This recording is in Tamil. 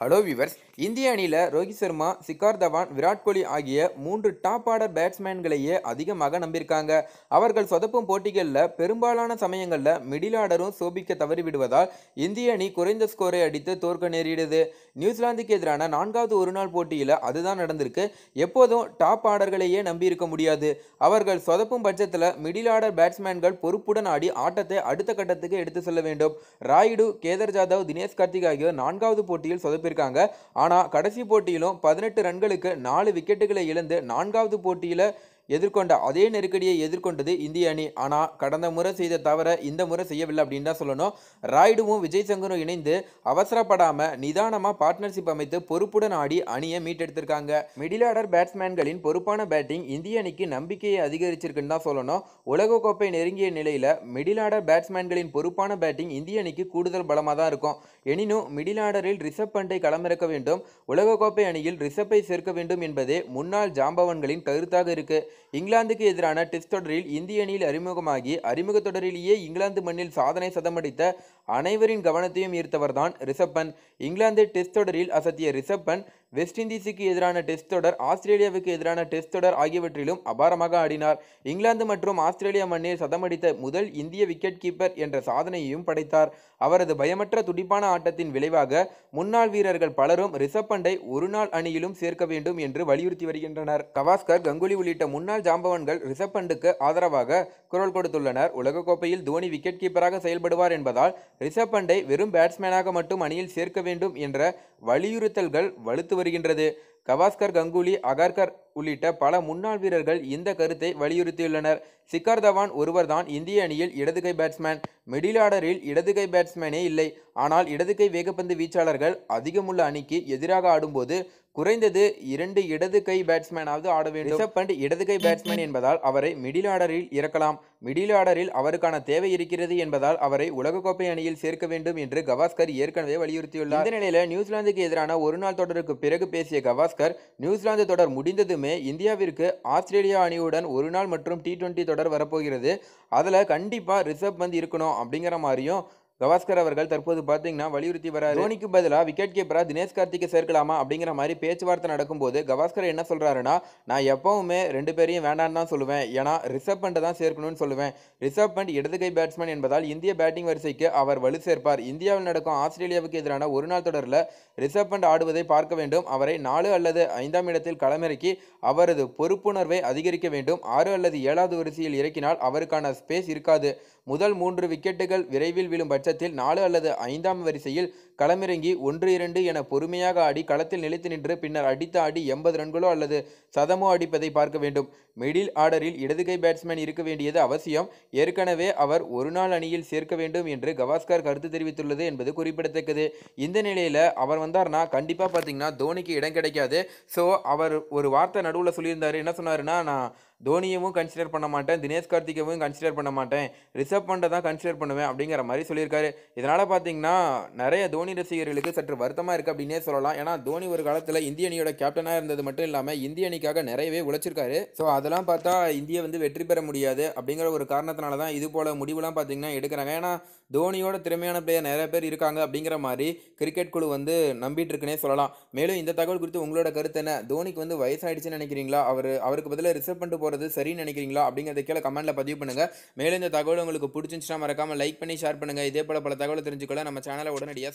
ஹலோ விவர்ஸ் இந்திய அணியில் ரோஹித் சர்மா சிக்கார் தவான் விராட் கோலி ஆகிய மூன்று டாப் ஆர்டர் பேட்ஸ்மேன்களையே அதிகமாக நம்பியிருக்காங்க. அவர்கள் சொதப்பும் போட்டிகளில் பெரும்பாலான சமயங்களில் மிடில் ஆர்டரும் சோபிக்க தவறிவிடுவதால் இந்திய அணி குறைந்த ஸ்கோரை அடித்து தோற்க நேரிடுது. நியூசிலாந்துக்கு எதிரான நான்காவது ஒருநாள் போட்டியில் அதுதான் நடந்திருக்கு. எப்போதும் டாப் ஆர்டர்களையே நம்பியிருக்க முடியாது. அவர்கள் சொதப்பும் பட்சத்தில் மிடில் ஆர்டர் பேட்ஸ்மேன்கள் பொறுப்புடன் ஆடி ஆட்டத்தை அடுத்த கட்டத்துக்கு எடுத்து செல்ல வேண்டும். ராயுடு கேதர் ஜாதவ் தினேஷ் கார்த்திக் ஆகியோர் நான்காவது போட்டியில் பண்ணியிருக்காங்க ஆனால் கடைசி போட்டியிலும் பதினெட்டு ரன்களுக்கு நாலு விக்கெட்டுகளை இழந்து நான்காவது போட்டியில் எதிர்கொண்ட அதே நெருக்கடியை எதிர்கொண்டது இந்திய அணி. ஆனால் கடந்த முறை செய்த தவிர இந்த முறை செய்யவில்லை அப்படின்னு தான் சொல்லணும். ராய்டுவும் விஜய் சங்கரும் இணைந்து அவசரப்படாமல் நிதானமாக பார்ட்னர்ஷிப் அமைத்து பொறுப்புடன் ஆடி அணியை மீட்டெடுத்திருக்காங்க. மிடில் ஆர்டர் பேட்ஸ்மேன்களின் பொறுப்பான பேட்டிங் இந்திய அணிக்கு நம்பிக்கையை அதிகரிச்சிருக்குன்னு தான் சொல்லணும். உலகக்கோப்பை நெருங்கிய நிலையில் மிடில் ஆர்டர் பேட்ஸ்மேன்களின் பொறுப்பான பேட்டிங் இந்திய அணிக்கு கூடுதல் பலமாக தான் இருக்கும். எனினும் மிடில் ஆர்டரில் ரிஷப் பண்டை களமிறக்க வேண்டும். உலகக்கோப்பை அணியில் ரிஷப்பை சேர்க்க வேண்டும் என்பதே முன்னாள் ஜாம்பவன்களின் கருத்தாக இருக்குது இங்கிலாந்துக்கு எதிரான டெஸ்ட் தொடரில் இந்திய அணியில் அறிமுகமாகி அறிமுக தொடரிலேயே இங்கிலாந்து மண்ணில் சாதனை சதமடித்த அனைவரின் கவனத்தையும் ஈர்த்தவர்தான் ரிஷப் பண்ட் இங்கிலாந்து டெஸ்ட் தொடரில் அசத்திய ரிஷப் வெஸ்ட் இண்டீஸுக்கு எதிரான டெஸ்ட் தொடர் ஆஸ்திரேலியாவுக்கு எதிரான டெஸ்ட் தொடர் ஆகியவற்றிலும் அபாரமாக ஆடினார். இங்கிலாந்து மற்றும் ஆஸ்திரேலியா மண்ணில் சதமடித்த முதல் இந்திய விக்கெட் கீப்பர் என்ற சாதனையையும் படைத்தார். அவரது பயமற்ற துடிப்பான ஆட்டத்தின் விளைவாக முன்னாள் வீரர்கள் பலரும் ரிஷப் பண்டை ஒருநாள் அணியிலும் சேர்க்க வேண்டும் என்று வலியுறுத்தி வருகின்றனர். கவாஸ்கர் கங்குலி உள்ளிட்ட முன்னாள் ஜாம்பவன்கள் ரிஷப் பண்டுக்கு ஆதரவாக குரல் கொடுத்துள்ளனர். உலகக்கோப்பையில் தோனி விக்கெட் கீப்பராக செயல்படுவார் என்பதால் ரிஷப் பண்டை வெறும் பேட்ஸ்மேனாக மட்டும் அணியில் சேர்க்க வேண்டும் என்ற வலியுறுத்தல்கள் வலுத்து வருகின்றது. கவாஸ்கர் கங்குலி அகர்கர் உள்ளிட்ட பல முன்னாள் வீரர்கள் இந்த கருத்தை வலியுறுத்தியுள்ளனர். சிக்கர் தவான் ஒருவர்தான் இந்திய அணியில் இடதுகை பேட்ஸ்மேன். மிடில் ஆர்டரில் இடதுகை பேட்ஸ்மேனே இல்லை. ஆனால் இடதுகை வேகப்பந்து வீச்சாளர்கள் அதிகமுள்ள அணிக்கு எதிராக ஆடும்போது குறைந்தது இரண்டு இடது கை பேட்ஸ்மேனாவது ஆட வேண்டும். ரிஷப் பண்ட் இடது கை பேட்ஸ்மேன் என்பதால் அவரை மிடில் ஆர்டரில் இறக்கலாம். மிடில் ஆர்டரில் அவருக்கான தேவை இருக்கிறது என்பதால் அவரை உலகக்கோப்பை அணியில் சேர்க்க வேண்டும் என்று கவாஸ்கர் ஏற்கனவே வலியுறுத்தியுள்ளார். இந்த நிலையில நியூசிலாந்துக்கு எதிரான ஒருநாள் தொடருக்கு பிறகு பேசிய கவாஸ்கர் நியூசிலாந்து தொடர் முடிந்ததுமே இந்தியாவிற்கு ஆஸ்திரேலியா அணியுடன் ஒரு நாள் மற்றும் டி டுவெண்ட்டி தொடர் வரப்போகிறது. அதில் கண்டிப்பாக ரிஷப் பந்த் இருக்கணும் அப்படிங்கிற மாதிரியும் கவாஸ்கர் அவர்கள் தற்போது பார்த்தீங்கன்னா வலியுறுத்தி வராரு. தோனிக்கு பதிலாக விக்கெட் கீப்பராக தினேஷ் கார்த்திகை சேர்க்கலாமா அப்படிங்கிற மாதிரி பேச்சுவார்த்தை நடக்கும்போது கவாஸ்கர் என்ன சொல்கிறாருன்னா நான் எப்பவுமே ரெண்டு பேரையும் வேண்டான்னு தான் சொல்லுவேன். ஏன்னா ரிஷப் பண்டை தான் சேர்க்கணும்னு சொல்லுவேன். ரிஷப் பண்ட் இடதுகை பேட்ஸ்மேன் என்பதால் இந்திய பேட்டிங் வரிசைக்கு அவர் வலு சேர்ப்பார். இந்தியாவில் நடக்கும் ஆஸ்திரேலியாவுக்கு எதிரான ஒரு நாள் தொடரில் ரிஷப் பண்ட் ஆடுவதை பார்க்க வேண்டும். அவரை நாலு அல்லது ஐந்தாம் இடத்தில் களமிறக்கி அவரது பொறுப்புணர்வை அதிகரிக்க வேண்டும். ஆறு அல்லது ஏழாவது வரிசையில் இறக்கினால் அவருக்கான ஸ்பேஸ் இருக்காது. முதல் மூன்று விக்கெட்டுகள் விரைவில் விழும் பட்சத்தில் நாலு அல்லது ஐந்தாம் வரிசையில் களமிறங்கி ஒன்று இரண்டு என பொறுமையாக ஆடி களத்தில் நிலைத்து நின்று பின்னர் அடித்த ஆடி எண்பது ரன்களோ அல்லது சதமோ அடிப்பதை பார்க்க வேண்டும். மிடில் ஆர்டரில் இடதுகை பேட்ஸ்மேன் இருக்க வேண்டியது அவசியம். ஏற்கனவே அவர் ஒரு நாள் அணியில் சேர்க்க வேண்டும் என்று கவாஸ்கர் கருத்து தெரிவித்துள்ளது என்பது குறிப்பிடத்தக்கது. இந்த நிலையில் அவர் வந்தார்னா கண்டிப்பாக பார்த்தீங்கன்னா தோனிக்கு இடம் கிடைக்காது. ஸோ அவர் ஒரு வார்த்தை நடுவில் சொல்லியிருந்தார். என்ன சொன்னாருன்னா நான் தோனியவும் கன்சிடர் பண்ண மாட்டேன் தினேஷ் கார்த்திகவும் கன்சிடர் பண்ண மாட்டேன். ரிஷப் பண்டை தான் கன்சிடர் பண்ணுவேன் அப்படிங்கிற மாதிரி சொல்லியிருக்காரு. இதனால் பார்த்தீங்கன்னா நிறைய தோனி ரசிகர்களுக்கு சற்று வருத்தமாக இருக்குது அப்படின்னே சொல்லலாம். ஏன்னா தோனி ஒரு காலத்தில் இந்திய அணியோட கேப்டனாக இருந்தது மட்டும் இல்லாமல் இந்திய அணிக்காக நிறையவே உழைச்சிருக்காரு. ஸோ அதெல்லாம் பார்த்தா இந்தியா வந்து வெற்றி பெற முடியாது அப்படிங்கிற ஒரு காரணத்தினால தான் இது போல முடிவுலாம் பார்த்தீங்கன்னா எடுக்கிறாங்க. ஏன்னா தோனியோட திறமையான பிளேயர் நிறைய பேர் இருக்காங்க அப்படிங்கிற மாதிரி கிரிக்கெட் குழு வந்து நம்பிட்டு இருக்குன்னே சொல்லலாம். மேலும் இந்த தகவல் குறித்து உங்களோட கருத்து என்ன? தோனிக்கு வந்து வயசாயிடுச்சுன்னு நினைக்கிறீங்களா? அவர் அவருக்கு பதிலாக ரிசர்வ் பண்ணிட்டு போகிறது சரின்னு நினைக்கிறீங்களா? அப்படிங்கிறத கீழே கமெண்ட்டில் பதிவு பண்ணுங்கள் மேலும் இந்த தகவல் உங்களுக்கு பிடிச்சிருந்துச்சுன்னா மறக்காமல் லைக் பண்ணி ஷேர் பண்ணுங்கள் இதே போல் பல தகவலை தெரிஞ்சுக்கொள்ள நம்ம சேனலை உடனடியாக